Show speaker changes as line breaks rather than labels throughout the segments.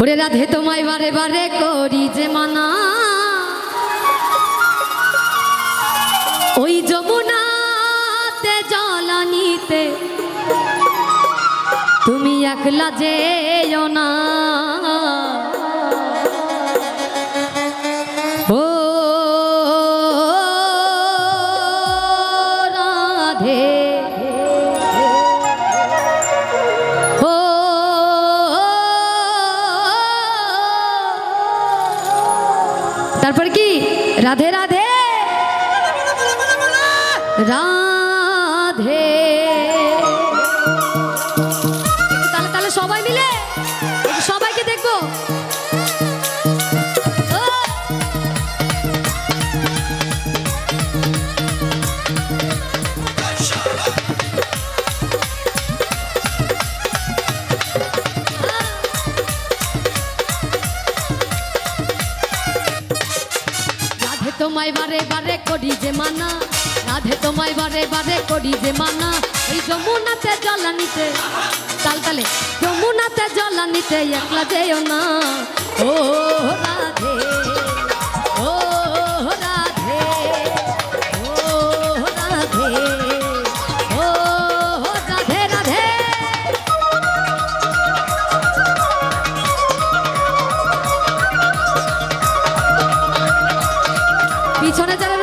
ওরে রাধে, তোমায় বারে বারে করি যে মানা। ওই যমুনাতে জলানিতে তুমি একলা যেও না। রাধে। তাহলে তাহলে সবাই মিলে সবাইকে দেখব। তোমায় বারে বারে করি যে মানা। রাধে তোমায় বারে বারে করি যে মানা। এই যমুনাতে জলানিতে তাল তালে, যমুনাতে জলানিতে একলা যেও না। ও রাধে।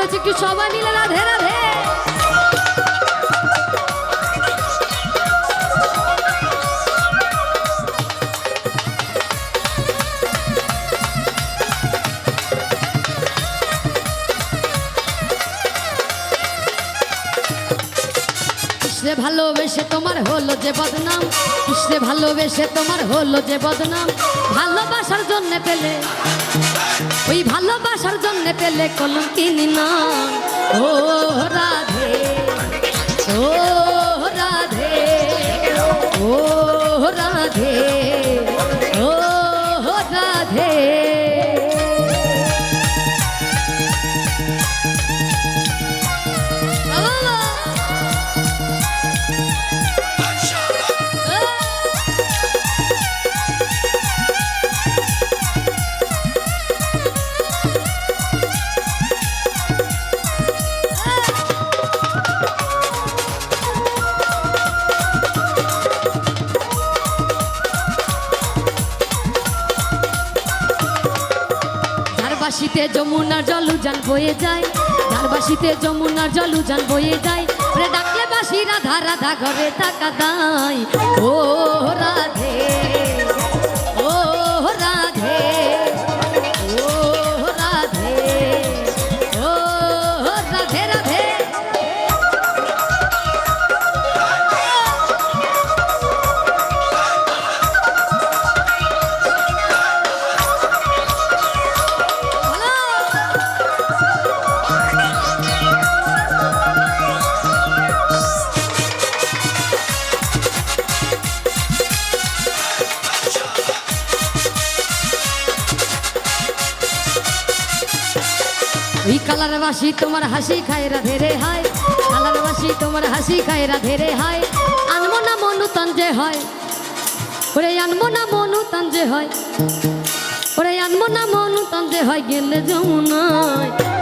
রয়েছে একটু সবাই মিলে রাধে রাধে। ভালোবেসে তোমার হলো যে বদনাম। কৃষ্ণে ভালোবেসে তোমার হলো যে বদনাম। ভালোবাসার জন্য পেলে ওই ভালোবাসার জন্য পেলে কলম কিনি না। ও রাধে ধারবাসিতে যমুনার জল উজান বয়ে যায়। ধারবাসিতে যমুনার জল উজান বয়ে যায়। রে ডাকলে বাসি রাধা রাধা ঘরে টাকা দাই। ও রাধে ওই কালার বাসি তোমার হাসি খায়, রাধে রে হায়। কালার বাসি তোমার হাসি খায়, রাধে রে হায়। আনমো না মনু তঞ্জে হয়। ওরে আনমো না মনু তঞ্জে হয়। ওরে আনমো না মনু তঞ্জে হয়, গেলে যমুনায়।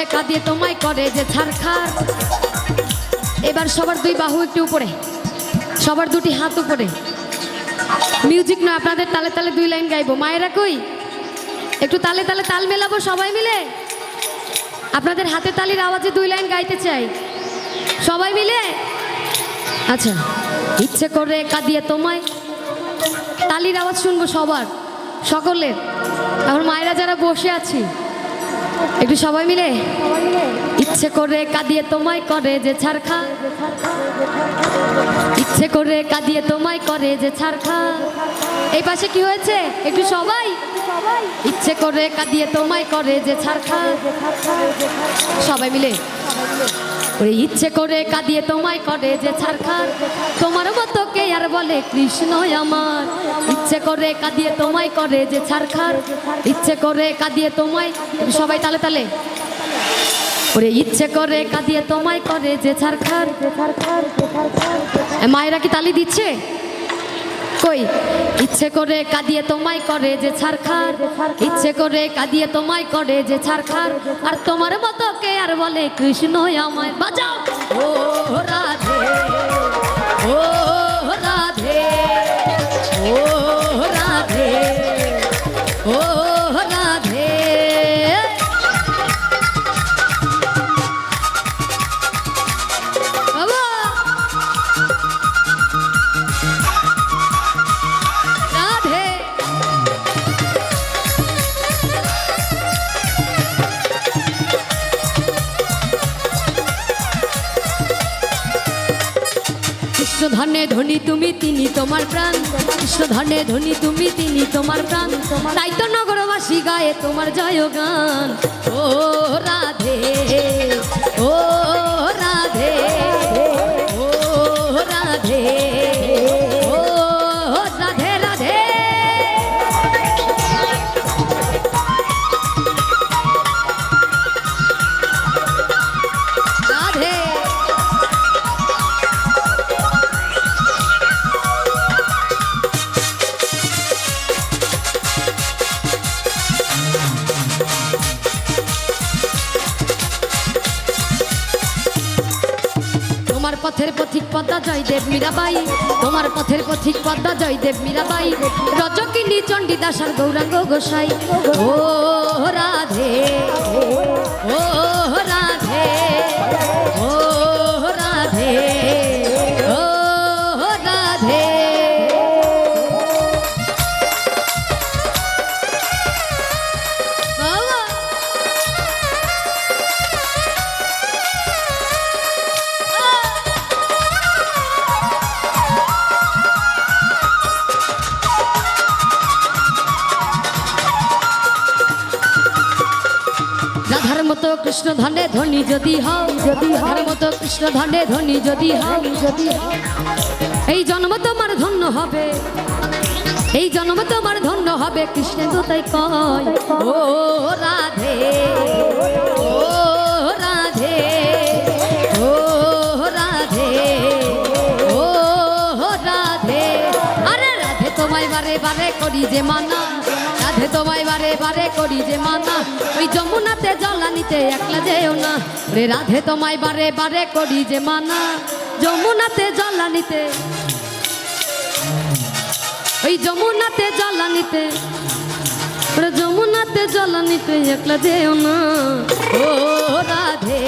করে কাঁদিয়ে তোমায় করে যে ছাড়খার এবার সবার দুই বাহু একটু উপরে। সবার দুটি হাত উপরে। মিউজিক নয়, আপনাদের তালে তালে দুই লাইন গাইবো। মায়েরা কই? একটু তালে তালে তাল মেলাবো সবাই মিলে? আপনাদের হাতে তালির আওয়াজে দুই লাইন গাইতে চাই। সবাই মিলে? আচ্ছা ইচ্ছে করে কাঁদিয়ে তোমায় তালির আওয়াজ শুনব সবার, সকলের। এখন মায়েরা যারা বসে আছি একটু সবাই মিলে? ইচ্ছে করে কাঁদিয়ে তোমায় করে যে ছাড়খা ইচ্ছে করে কাঁদিয়ে তোমায় করে যে ছাড়খা এই পাশে কি হয়েছে? একটু সবাই? ইচ্ছে করে কাঁদিয়ে তোমায় করে যে ছাড়খা সবাই মিলে। ওরে ইচ্ছে করে কাঁদিয়ে তোমায় করে যে ছাড়খার তোমার মতো কে আর বলে কৃষ্ণ আমার। ইচ্ছে করে কাঁদিয়ে তোমায় করে যে ছাড়খার ইচ্ছে করে কাঁদিয়ে তোমায় তুমি সবাই তালে তালে। ওরে ইচ্ছে করে কাঁদিয়ে তোমায় করে যে ছাড়খার মায়েরা কি তালি দিচ্ছে? কই? ইচ্ছে করে কাঁদিয়ে তোমায় করে যে ছারখার। ইচ্ছে করে কাঁদিয়ে তোমায় করে যে ছারখার। আর তোমার মতো কে আর বলে কৃষ্ণ আমায় বাজাও ও রাধে, ও কৃষ্ণ ধনে ধনী তুমি, তিনি তোমার প্রাণ। কৃষ্ণ ধনে ধনী তুমি, তিনি তোমার প্রাণ। তাই তো নগরবাসী গায়ে তোমার জয় গান ও রাধে, ও পথের পথিক পদ্মা জয়দেব মীরাবাই। তোমার পথের পথিক পদ্মা জয়দেব মীরাবাই। রজকিনী চণ্ডীদাস গৌরাঙ্গ গোসাই। ও রাধে, ও কৃষ্ণ ধনে ধনী যদি হও যদি রাধার মতো কৃষ্ণ ধনে ধনী যদি হও যদি এই জন্ম তোমার ধন্য হবে এই জন্ম তোমার ধন্য হবে কৃষ্ণের তো তাই কয় ও রাধে ও রাধে ও রাধে ও রাধে। আরে রাধে তোমায় বারে বারে করি যে মানা। তোমায় বারে বারে করি যে মানা, ওই যমুনাতে জলানিতে একলা যেও না। রে রাধে তোমায় বারে বারে করি যে মানা, যমুনাতে জলানিতে ওই যমুনাতে জলানিতে ওরে যমুনাতে জলানিতে একলা যেও না। ও রাধে